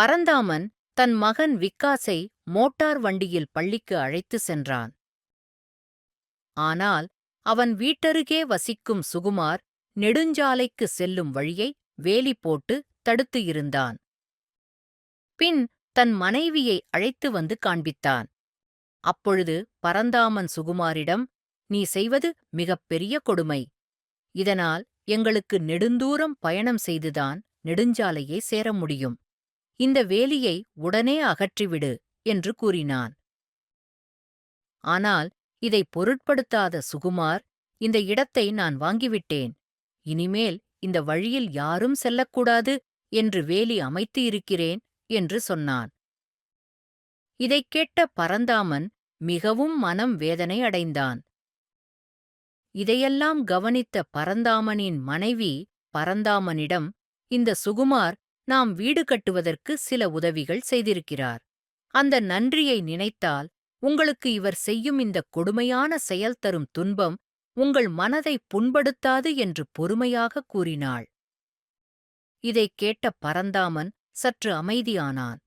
பரந்தாமன் தன் மகன் விக்காசை மோட்டார் வண்டியில் பள்ளிக்கு அழைத்து சென்றான். ஆனால் அவன் வீட்டருகே வசிக்கும் சுகுமார் நெடுஞ்சாலைக்கு செல்லும் வழியை வேலி போட்டு தடுத்து இருந்தான். பின் தன் மனைவியை அழைத்து வந்து காண்பித்தான். அப்பொழுது பரந்தாமன் சுகுமாரிடம் நீ செய்வது மிகப் பெரிய கொடுமை. இதனால் எங்களுக்கு நெடுந்தூரம் பயணம் செய்துதான் நெடுஞ்சாலையை சேர முடியும். இந்த வேலியை உடனே அகற்றிவிடு என்று கூறினான். ஆனால் இதை பொருட்படுத்தாத சுகுமார் இந்த இடத்தை நான் வாங்கிவிட்டேன். இனிமேல் இந்த வழியில் யாரும் செல்லக்கூடாது என்று வேலி அமைத்து இருக்கிறேன் என்று சொன்னான். இதைக் கேட்ட பரந்தாமன் மிகவும் மனம் வேதனை அடைந்தான். இதையெல்லாம் கவனித்த பரந்தாமனின் மனைவி பரந்தாமனிடம் இந்த சுகுமார் நாம் வீடு கட்டுவதற்கு சில உதவிகள் செய்திருக்கிறார். அந்த நன்றியை நினைத்தால் உங்களுக்கு இவர் செய்யும் இந்த கொடுமையான செயல் தரும் துன்பம் உங்கள் மனதை புண்படுத்தாது என்று பொறுமையாக கூறினாள். இதைக் கேட்ட பரந்தாமன் சற்று அமைதியானான்.